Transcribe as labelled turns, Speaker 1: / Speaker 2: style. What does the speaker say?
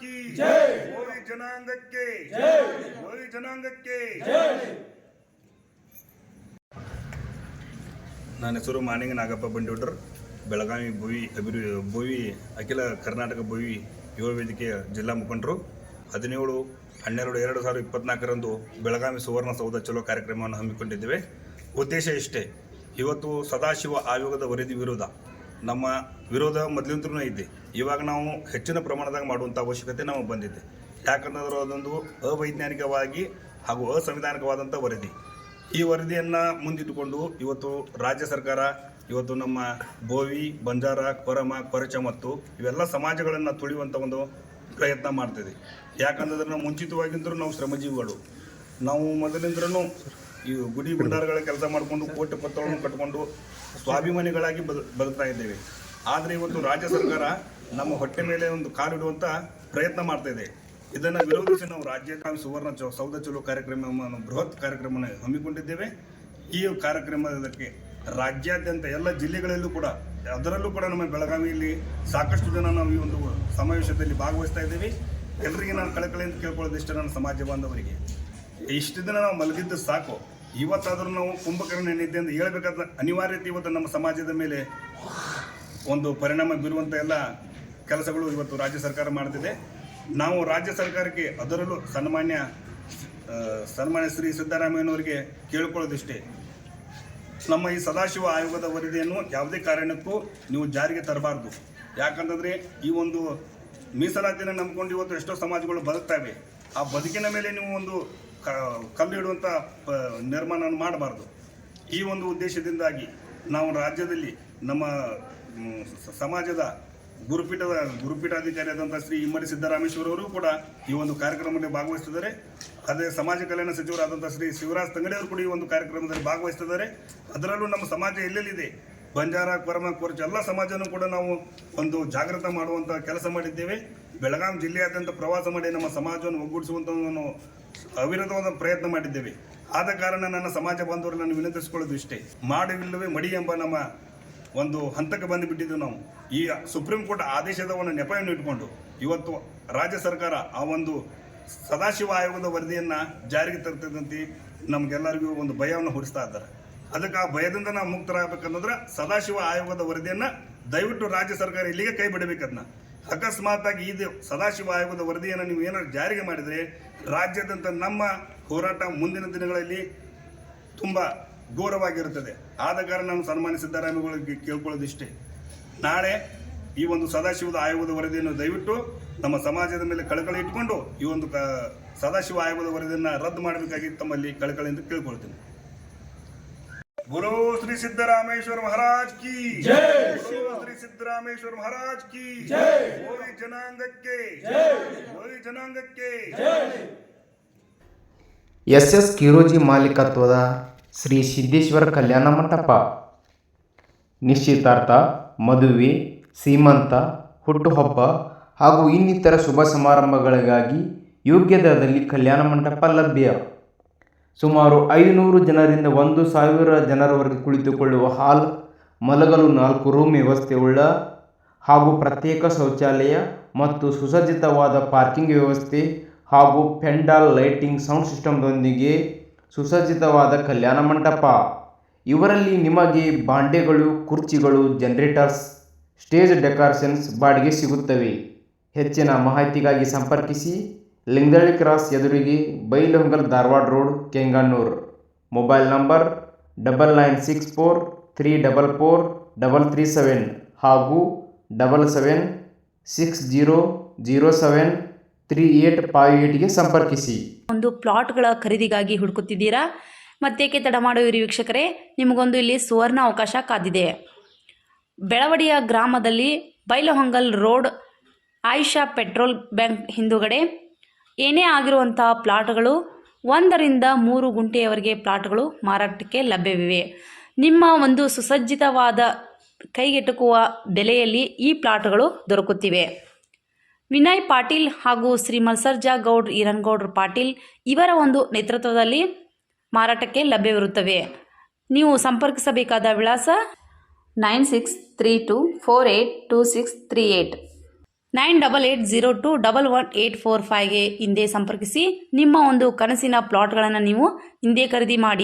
Speaker 1: की ಕೋಳಿ ಜನಾಂಗಕ್ಕೆ. ಕೋಳಿ ಜನಾಂಗಕ್ಕೆ. ನನ್ನ ಹೆಸರು ಮಾನಿಂಗ ನಾಗಪ್ಪ ಬಂಡೂಡ್ರ ಬೆಳಗಾವಿ ಭೂವಿ ಅಭಿವೃದ್ಧಿ ಭುವಿ ಅಖಿಲ ಕರ್ನಾಟಕ ಭೂವಿ ಯುವ ವೇದಿಕೆಯ ಜಿಲ್ಲಾ ಮುಖಂಡರು. ಹದಿನೇಳು ಹನ್ನೆರಡು ಎರಡು ಸಾವಿರದ ಇಪ್ಪತ್ನಾಲ್ಕರಂದು ಬೆಳಗಾವಿ ಸುವರ್ಣ ಸೌಧ ಚಲೋ ಕಾರ್ಯಕ್ರಮವನ್ನು ಹಮ್ಮಿಕೊಂಡಿದ್ದೇವೆ. ಉದ್ದೇಶ ಇಷ್ಟೇ ಇವತ್ತು ಸದಾಶಿವ ಆಯೋಗದ ವರದಿ ವಿರೋಧ ನಮ್ಮ ವಿರೋಧ ಮೊದಲಿಂದ್ರೂ ಇದೆ. ಇವಾಗ ನಾವು ಹೆಚ್ಚಿನ ಪ್ರಮಾಣದಾಗ ಮಾಡುವಂಥ ಅವಶ್ಯಕತೆ ನಮಗೆ ಬಂದಿದೆ. ಯಾಕಂದ್ರೆ ಅದೊಂದು ಅವೈಜ್ಞಾನಿಕವಾಗಿ ಹಾಗೂ ಅಸಂವಿಧಾನಿಕವಾದಂಥ ವರದಿ. ಈ ವರದಿಯನ್ನು ಮುಂದಿಟ್ಟುಕೊಂಡು ಇವತ್ತು ರಾಜ್ಯ ಸರ್ಕಾರ, ಇವತ್ತು ನಮ್ಮ ಬೋವಿ, ಬಂಜಾರ, ಕೊರಮ, ಕೊರಚ ಮತ್ತು ಇವೆಲ್ಲ ಸಮಾಜಗಳನ್ನು ತುಳಿಯುವಂಥ ಒಂದು ಪ್ರಯತ್ನ ಮಾಡ್ತಿದೆ. ಯಾಕಂದ್ರೆ ನಾವು ಮುಂಚಿತವಾಗಿದ್ದರೂ ನಾವು ಶ್ರಮಜೀವಿಗಳು. ನಾವು ಮೊದಲಿಂದ್ರೂ ಈ ಗುಡಿ ಭಂಡಾರಗಳ ಕೆಲಸ ಮಾಡಿಕೊಂಡು ಕೋಟೆ ಪತ್ರಗಳನ್ನು ಕಟ್ಕೊಂಡು ಸ್ವಾಭಿಮಾನಿಗಳಾಗಿ ಬದು, ಬದುಕ್ತಾ ಇದ್ದೇವೆ. ಆದರೆ ಇವತ್ತು ರಾಜ್ಯ ಸರ್ಕಾರ ನಮ್ಮ ಹೊಟ್ಟೆ ಮೇಲೆ ಒಂದು ಕಾಲಿಡುವಂಥ ಪ್ರಯತ್ನ ಮಾಡ್ತಾ ಇದೆ. ಇದನ್ನು ವಿರೋಧಿಸಿ ನಾವು ರಾಜ್ಯ ಸುವರ್ಣ ಚೌ, ಸೌಧ ಚಲೋ ಕಾರ್ಯಕ್ರಮವನ್ನು, ಬೃಹತ್ ಕಾರ್ಯಕ್ರಮವನ್ನು ಹಮ್ಮಿಕೊಂಡಿದ್ದೇವೆ. ಈ ಕಾರ್ಯಕ್ರಮದಕ್ಕೆ ರಾಜ್ಯಾದ್ಯಂತ ಎಲ್ಲ ಜಿಲ್ಲೆಗಳಲ್ಲೂ ಕೂಡ, ಅದರಲ್ಲೂ ಕೂಡ ನಮ್ಮ ಬೆಳಗಾವಿಯಲ್ಲಿ ಸಾಕಷ್ಟು ಜನ ನಾವು ಈ ಒಂದು ಸಮಾವೇಶದಲ್ಲಿ ಭಾಗವಹಿಸ್ತಾ ಇದ್ದೀವಿ. ಎಲ್ಲರಿಗೆ ನಾನು ಕೇಳ್ಕೊಳ್ಳೋದು ಇಷ್ಟು ನನ್ನ ಸಮಾಜ ಬಾಂಧವರಿಗೆ. ಇಷ್ಟು ದಿನ ನಾವು ಮಲಗಿದ್ದು ಸಾಕು. ಇವತ್ತಾದರೂ ನಾವು ಕುಂಭಕರ್ಣ ನಿದ್ದೆ ಅಂತ ಹೇಳಬೇಕಾದ ಅನಿವಾರ್ಯತೆ ಇವತ್ತು ನಮ್ಮ ಸಮಾಜದ ಮೇಲೆ ಒಂದು ಪರಿಣಾಮ ಬೀರುವಂಥ ಎಲ್ಲ ಕೆಲಸಗಳು ಇವತ್ತು ರಾಜ್ಯ ಸರ್ಕಾರ ಮಾಡ್ತಿದೆ. ನಾವು ರಾಜ್ಯ ಸರ್ಕಾರಕ್ಕೆ ಅದರಲ್ಲೂ ಸನ್ಮಾನ್ಯ ಸನ್ಮಾನ್ಯ ಶ್ರೀ ಸಿದ್ದರಾಮಯ್ಯನವರಿಗೆ ಕೇಳ್ಕೊಳ್ಳೋದಿಷ್ಟೇ. ನಮ್ಮ ಈ ಸದಾಶಿವ ಆಯೋಗದ ವರದಿಯನ್ನು ಯಾವುದೇ ಕಾರಣಕ್ಕೂ ನೀವು ಜಾರಿಗೆ ತರಬಾರ್ದು. ಯಾಕಂತಂದರೆ ಈ ಒಂದು ಮೀಸಲಾತಿಯನ್ನು ನಂಬ್ಕೊಂಡು ಇವತ್ತು ಎಷ್ಟೋ ಸಮಾಜಗಳು ಬದುಕ್ತವೆ. ಆ ಬದುಕಿನ ಮೇಲೆ ನೀವು ಒಂದು ಕ ಪ ನಿರ್ಮಾಣ ಮಾಡಬಾರ್ದು. ಈ ಒಂದು ಉದ್ದೇಶದಿಂದಾಗಿ ನಾವು ರಾಜ್ಯದಲ್ಲಿ ನಮ್ಮ ಸಮಾಜದ ಗುರುಪೀಠದ ಗುರುಪೀಠಾಧಿಕಾರಿಯಾದಂಥ ಶ್ರೀ ಇಮ್ಮಡಿ ಸಿದ್ದರಾಮೇಶ್ವರ ಅವರು ಕೂಡ ಈ ಒಂದು ಕಾರ್ಯಕ್ರಮದಲ್ಲಿ ಭಾಗವಹಿಸ್ತಿದ್ದಾರೆ. ಅದೇ ಸಮಾಜ ಕಲ್ಯಾಣ ಸಚಿವರಾದಂಥ ಶ್ರೀ ಶಿವರಾಜ್ ತಂಗಡಿ ಅವರು ಕೂಡ ಈ ಒಂದು ಕಾರ್ಯಕ್ರಮದಲ್ಲಿ ಭಾಗವಹಿಸ್ತಿದ್ದಾರೆ. ಅದರಲ್ಲೂ ನಮ್ಮ ಸಮಾಜ ಎಲ್ಲೆಲ್ಲಿದೆ? ಬಂಜಾರ, ಕೊರಮ, ಕೊರಚ ಎಲ್ಲ ಸಮಾಜನೂ ಕೂಡ ನಾವು ಒಂದು ಜಾಗೃತ ಮಾಡುವಂಥ ಕೆಲಸ ಮಾಡಿದ್ದೇವೆ. ಬೆಳಗಾವಿ ಜಿಲ್ಲೆಯಾದ್ಯಂತ ಪ್ರವಾಸ ಮಾಡಿ ನಮ್ಮ ಸಮಾಜವನ್ನು ಒಗ್ಗೂಡಿಸುವಂತ ಒಂದು ಅವಿರತವಾದ ಪ್ರಯತ್ನ ಮಾಡಿದ್ದೇವೆ. ಆದ ಕಾರಣ ನನ್ನ ಸಮಾಜ ಬಾಂಧವರು ನಾನು ವಿನಂತಿಸಿಕೊಳ್ಳೋದು ಇಷ್ಟೇ. ಮಾಡುವಿಲ್ಲವೇ ಮಡಿ ಎಂಬ ನಮ್ಮ ಒಂದು ಹಂತಕ್ಕೆ ಬಂದುಬಿಟ್ಟಿದ್ದು ನಾವು. ಈ ಸುಪ್ರೀಂ ಕೋರ್ಟ್ ಆದೇಶದ ಒಂದು ನೆಪವನ್ನು ಇಟ್ಕೊಂಡು ಇವತ್ತು ರಾಜ್ಯ ಸರ್ಕಾರ ಆ ಒಂದು ಸದಾಶಿವ ಆಯೋಗದ ವರದಿಯನ್ನು ಜಾರಿಗೆ ತರ್ತಿದ್ದಂತೆ ನಮಗೆಲ್ಲರಿಗೂ ಒಂದು ಭಯವನ್ನು ಹುಡಿಸ್ತಾ ಇದ್ದಾರೆ. ಅದಕ್ಕೆ ಆ ಭಯದಿಂದ ನಾವು ಮುಕ್ತರಾಗಬೇಕಂದ್ರೆ ಸದಾಶಿವ ಆಯೋಗದ ವರದಿಯನ್ನು ದಯವಿಟ್ಟು ರಾಜ್ಯ ಸರ್ಕಾರ ಇಲ್ಲಿಗೆ ಕೈ ಬಿಡಬೇಕದನ್ನ ಅಕಸ್ಮಾತ್ ಆಗಿ ಇದು ಸದಾಶಿವ ಆಯೋಗದ ವರದಿಯನ್ನು ನೀವು ಏನಾದ್ರು ಜಾರಿಗೆ ಮಾಡಿದರೆ ರಾಜ್ಯಾದ್ಯಂತ ನಮ್ಮ ಹೋರಾಟ ಮುಂದಿನ ದಿನಗಳಲ್ಲಿ ತುಂಬ ಘೋರವಾಗಿರುತ್ತದೆ. ಆದ ಕಾರಣ ನಾನು ಸನ್ಮಾನ್ಯ ಸಿದ್ದರಾಮಯ್ಯಗಳಿಗೆ ಕೇಳ್ಕೊಳ್ಳೋದಿಷ್ಟೇ. ನಾಳೆ ಈ ಒಂದು ಸದಾಶಿವದ ಆಯೋಗದ ವರದಿಯನ್ನು ದಯವಿಟ್ಟು ನಮ್ಮ ಸಮಾಜದ ಮೇಲೆ ಕಳಕಳಿ ಇಟ್ಕೊಂಡು ಈ ಒಂದು ಸದಾಶಿವ ಆಯೋಗದ ವರದಿಯನ್ನು ರದ್ದು ಮಾಡಬೇಕಾಗಿ ತಮ್ಮಲ್ಲಿ ಕಳಕಳಿಯಿಂದ ಕೇಳ್ಕೊಳ್ತೀನಿ. ಗುರು ಶ್ರೀ ಸಿದ್ದರಾಮೇಶ್ವರ ಮಹಾರಾಜ್ ಕಿ ಗುರು ಶ್ರೀ ಸಿದ್ದರಾಮೇಶ್ವರ ಮಹಾರಾಜ್ ಕಿ ಕೋಳಿ ಜನಾಂಗಕ್ಕೆ ಕೋಳಿ ಜನಾಂಗಕ್ಕೆ
Speaker 2: ಎಸ್ ಎಸ್ ಕಿರೋಜಿ ಮಾಲೀಕತ್ವದ ಶ್ರೀ ಸಿದ್ದೇಶ್ವರ ಕಲ್ಯಾಣ ಮಂಟಪ ನಿಶ್ಚಿತಾರ್ಥ ಮದುವೆ ಸೀಮಂತ ಹುಟ್ಟುಹಬ್ಬ ಹಾಗೂ ಇನ್ನಿತರ ಶುಭ ಸಮಾರಂಭಗಳಿಗಾಗಿ ಯೋಗ್ಯ ದರದಲ್ಲಿ ಕಲ್ಯಾಣ ಮಂಟಪ ಲಭ್ಯ. ಸುಮಾರು ಐನೂರು ಜನರಿಂದ ಒಂದು ಸಾವಿರ ಜನರವರೆಗೆ ಕುಳಿತುಕೊಳ್ಳುವ ಹಾಲ್, ಮಲಗಲು ನಾಲ್ಕು ರೂಮ್ ವ್ಯವಸ್ಥೆಯುಳ್ಳ ಹಾಗೂ ಪ್ರತ್ಯೇಕ ಶೌಚಾಲಯ ಮತ್ತು ಸುಸಜ್ಜಿತವಾದ ಪಾರ್ಕಿಂಗ್ ವ್ಯವಸ್ಥೆ ಹಾಗೂ ಪೆಂಡಾಲ್ ಲೈಟಿಂಗ್ ಸೌಂಡ್ ಸಿಸ್ಟಮ್ದೊಂದಿಗೆ ಸುಸಜ್ಜಿತವಾದ ಕಲ್ಯಾಣ ಮಂಟಪ. ಇವರಲ್ಲಿ ನಿಮಗೆ ಬಾಂಡೆಗಳು, ಕುರ್ಚಿಗಳು ಜನರೇಟರ್ಸ್ ಸ್ಟೇಜ್ ಡೆಕೋರೇಷನ್ಸ್ ಬಾಡಿಗೆ ಸಿಗುತ್ತವೆ. ಹೆಚ್ಚಿನ ಮಾಹಿತಿಗಾಗಿ ಸಂಪರ್ಕಿಸಿ. ಲಿಂಗದಳ್ಳಿ ಕ್ರಾಸ್ ಎದುರಿಗೆ Bailhongal Dharwad road, Kengannur. Mobile number double nine six four three double four double three seven ಹಾಗೂ double seven six zero zero seven three eight five ಏಟ್ಗೆ ಸಂಪರ್ಕಿಸಿ.
Speaker 3: ಒಂದು ಪ್ಲಾಟ್ಗಳ ಖರೀದಿಗಾಗಿ ಹುಡುಕುತ್ತಿದ್ದೀರಾ? ಮತ್ತೇಕೆ ತಡ ಮಾಡುವಿರಿ ವೀಕ್ಷಕರೇ, ನಿಮಗೊಂದು ಇಲ್ಲಿ ಸುವರ್ಣ ಅವಕಾಶ ಕಾದಿದೆ. ಬೆಳವಡಿಯ ಗ್ರಾಮದಲ್ಲಿ Bailhongal road, Ayesha petrol bank ಹಿಂದುಗಡೆ ಏನೇ ಆಗಿರುವಂತಹ ಪ್ಲಾಟ್ಗಳು ಒಂದರಿಂದ ಮೂರು ಗುಂಟೆಯವರೆಗೆ ಪ್ಲಾಟ್ಗಳು ಮಾರಾಟಕ್ಕೆ ಲಭ್ಯವಿವೆ. ನಿಮ್ಮ ಒಂದು ಸುಸಜ್ಜಿತವಾದ ಕೈಗೆಟುಕುವ ಬೆಲೆಯಲ್ಲಿ ಈ ಪ್ಲಾಟ್ಗಳು ದೊರಕುತ್ತಿವೆ. ವಿನಯ್ ಪಾಟೀಲ್ ಹಾಗೂ ಶ್ರೀ ಮಲ್ಸರ್ಜಾ ಗೌಡ್ ಈರನ್ಗೌಡ್ರ ಪಾಟೀಲ್ ಇವರ ಒಂದು ನೇತೃತ್ವದಲ್ಲಿ ಮಾರಾಟಕ್ಕೆ ಲಭ್ಯವಿರುತ್ತವೆ. ನೀವು ಸಂಪರ್ಕಿಸಬೇಕಾದ ವಿಳಾಸ nine six three two four eight two six three eight nine double eight zero two double one eight four ಫೈವ್ಗೆ ಹಿಂದೆ ಸಂಪರ್ಕಿಸಿ ನಿಮ್ಮ ಒಂದು ಕನಸಿನ ಪ್ಲಾಟ್ಗಳನ್ನು ನೀವು ಹಿಂದೆ ಖರೀದಿ ಮಾಡಿ.